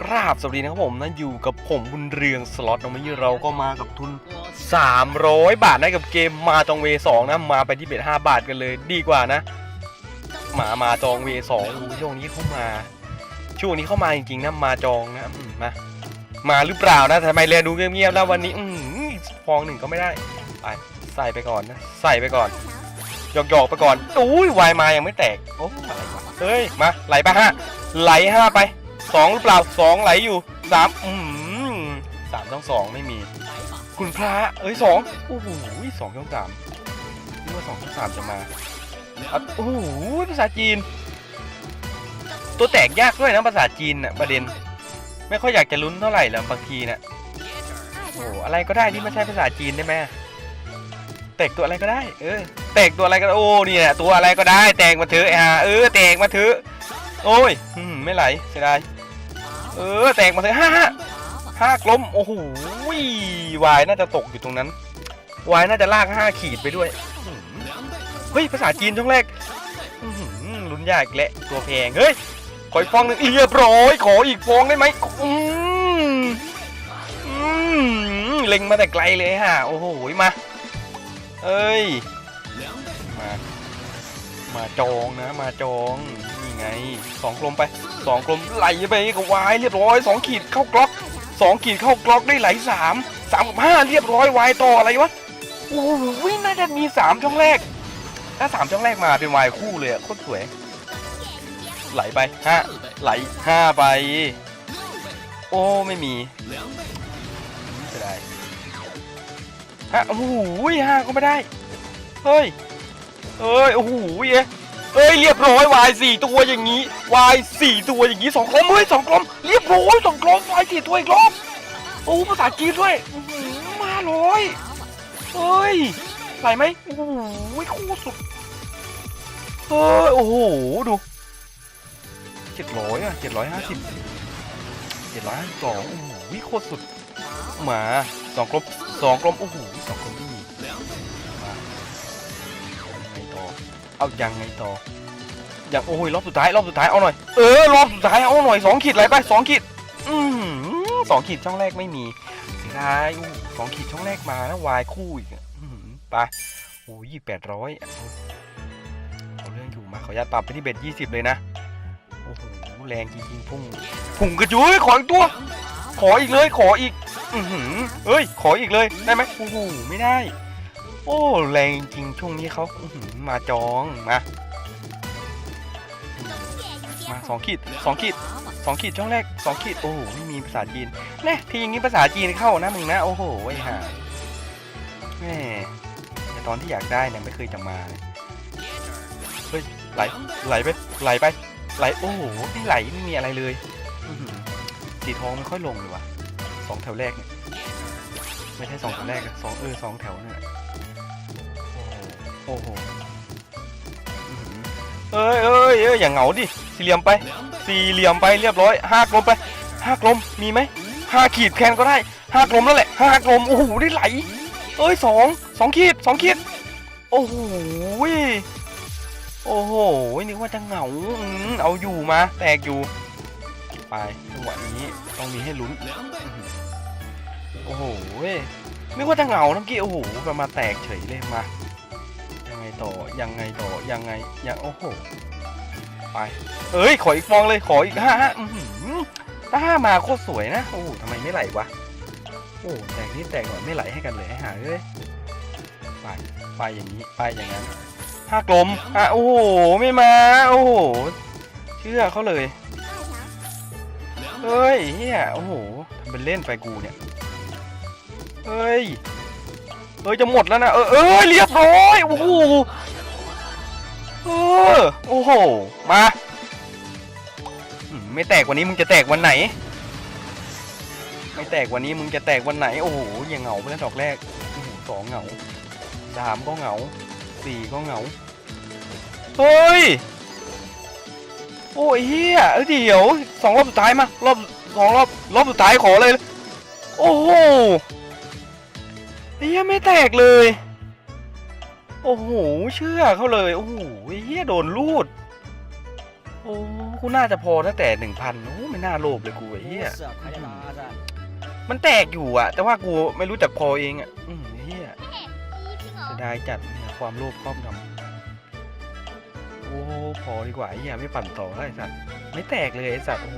กราบสวัสดีนะครับผมนะอยู่กับผมบุญเรืองสล็อตนะวันนี้เราก็มากับทุน 300 บาทนะกับเกมมาจองเวสองนะมาไปที่เบ็ด5บาทกันเลยดีกว่านะหมามาจองเวสองช่วงนี้เข้ามา ช่วงนี้เข้ามาจริงๆนะมาจองนะมมามาหรือเปล่านะทำไมเรียนดูเงียบๆแล้ววันนี้อืมฟองหนึ่งก็ไม่ได้ไปใส่ไปก่อนนะใส่ไปก่อนหยอกๆไปก่อนอุ้ยวายมายังไม่แตกโอ้อะไรวะเฮ้ยมาไหลไปห้าไหลห้าไป สองหรือเปล่าสองไหลอยู่สามอืมสามต้องสองไม่มี คุณพระเอ้ยสองโอ้โหสองช่องสามนี่ว่าสองช่องสามจะมาโอ้โหภาษาจีน ตัวแตกยากด้วยนะภาษาจีนน่ะประเด็น ไม่ค่อยอยากจะลุ้นเท่าไหร่แล้วบางทีน่ะโอ้อะไรก็ได้ที่ไม่ใช่ภาษาจีนได้ไหมแตกตัวอะไรก็ได้ เออแตกตัวอะไรก็โอ้เนี่ยตัวอะไรก็ได้ แตกมาเถอะไอ้ห่าเออแตกมาเถอะ โอ้ยอืมไม่ไหลเสียดายเออแตกมาเถอะห้าห้ากลมโอ้โหวายน่าจะตกอยู่ตรงนั้นวายน่าจะลากห้าขีดไปด้วยเฮ้ยภาษาจีนช่องแรกลุ้นยากแล้วตัวแพงเฮ้ยขออีกฟองหนึ่งเรียบร้อยขออีกฟองได้ไหมอืมอืมเล็งมาแต่ไกลเลยฮะโอ้โหมาเอ้ยมามาจองนะมาจอง ไงสองกลมไปสองกลมไหลไปกับวายเรียบร้อยสองขีดเข้ากล็อกสองขีดเข้ากล็อกได้ไหลสามสามกับห้าเรียบร้อยวายต่ออะไรวะโอ้โหน่าจะมีสามช่องแรก ถ้าสามช่องแรกมาเป็นวายคู่เลยอะโคตรสวย ไหลไปห้าไหลห้าไป โอ้ไม่มีเสียดายฮะโอ้โหห้าก็ไม่ได้ เฮ้ยเอ้ยโอ้โหเอ้ย เอ้ยเรียบร้อยวายสี่ตัวอย่างนี้วายสี่ตัวอย่างนี้สองกลมเฮ้ยสองกลมเรียบร้อยสองกลมวายสี่ตัวอีกรอบโอ้ภาษาจีนด้วยอื้อหือมาร้อยเฮ้ยไหลไหมโอ้โหคู่สุดเฮ้ยโอ้โหดูเจ็ดร้อยอะเจ็ดร้อยห้าสิบเจ็ดร้อยห้าสิบสองโอ้โหวิโคตรสุดมาสองกลมสองกลมโอ้โหสองกลมไม่มีมาไงต่อ เอายังไงต่ออยังโอ้ยรอบสุดท้ายรอบสุดท้ายเอาหน่อยเออรอบสุดท้ายเอาหน่อยสองขีดอะไรไปสองขีดอือหือสองขีดช่องแรกไม่มีเสียดายอู้สองขีดช่องแรกมาแล้ววายคู่อีกไปโอ้ยแปดร้อยเอาเรื่องอยู่มาขออนุญาตปรับไปที่เบ็ดยี่สิบเลยนะโอ้โหแรงจริงๆพุ่งพุ่งกระจุยขออีกตัว ขออีกเลยขออีก อือหือเอ้ยขออีกเลยได้ไหมโอ้โหไม่ได้ โอ้ แรงจริงช่วงนี้เขาอื้อหือมาจองมามาสองขีดสองขีดสองขีดช่องแรกสองขีดโอ้โหไม่มีภาษาจีนแน่ทีอย่างนี้ภาษาจีนเข้านะมึงนะ โอ้โหไอ้ห่าแม่แต่ตอนที่อยากได้เนี่ยไม่เคยจะมาเลยเฮ้ยไหลไหลไปไหลไปไหลโอ้โหไม่ไหลไม่มีอะไรเลยอื้อหือสีทองไม่ค่อยลงเลยว่ะสองแถวแรกเนี่ยไม่ใช่สองแถวแรกอะสองเออสองแถวเนี่ย โอ้โหเอ้ยเอ้ยเอ้ยอย่างเหงาดิสี่เหลี่ยมไป สี่เหลี่ยมไปเรียบร้อยห้ากลมไปห้ากลมมีไหมห้าขีดแคนก็ได้ห้ากลมแล้วแหละห้ากลมโอ้โหได้ไหล เอ้ยสองสองขีดสองขีดโอ้โหโอ้โหนึกว่าจะเหงาอืมเอาอยู่มาแตกอยู่ ไปจังหวะนี้ต้องมีให้ลุ้นโอ้โหนึกว่าจะเหงาน้ำกี้โอ้โหมามาแตกเฉยเลยมา ต่อยังไงต่อยังไงยังโอ้โหไปเอ้ยขออีกฟองเลยขออีกห้าห้าอื้อหือถ้าห้ามาโคตรสวยนะโอ้ทำไมไม่ไหลวะโอ้แตกนิดแตกหน่อยไม่ไหลให้กันเลยให้หาเอ้ยไปไปอย่างนี้ไปอย่างนั้นห้ากลมอะโอ้โหไม่มา โอ้โหเชื่อเขาเลยเฮ้ยเฮียโอ้โหทำเป็นเล่นไปกูเนี่ยเฮ้ย เฮ้ยจะหมดแล้วนะเออเออเรียบร้อยโอ้โหเออโอ้โหมาไม่แตกวันนี้มึงจะแตกวันไหน ไม่แตกวันนี้มึงจะแตกวันไหน โอ้โหยังเหงาไปแล้วดอกแรกสองเหงาสามก็เหงาสี่ก็เหงาเฮ้ยโอ้ยเฮียเอ้ยเดี๋ยวสองรอบสุดท้ายมารอบสองรอบรอบสุดท้ายขอเลย โอ้โห เฮียไม่แตกเลย โอ้โห เชื่อเขาเลย โอ้โหเฮียโดนลูด โอ้กูน่าจะพอตั้งแต่หนึ่งพันโอ้ไม่น่าโลภเลยกูไอ้เหี้ยเสือกใครจะด่าจ้ะมันแตกอยู่อะแต่ว่ากูไม่รู้จักพอเองอะอืมไอ้เหี้ยจริงเหรอจะได้จัดเนี่ยความโลภครอบงำโอ้พอดีกว่าไอ้เหี้ยไม่ปั่นต่อแล้วไอ้สัตว์ไม่แตกเลยไอ้สัตว์โอ้โห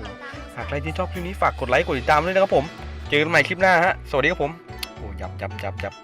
หากใครที่ชอบคลิปนี้ฝากกดไลค์กดติดตามด้วยนะครับผม เจอกันใหม่คลิปหน้าฮะสวัสดีครับผม โอ้ยับยับยับยับ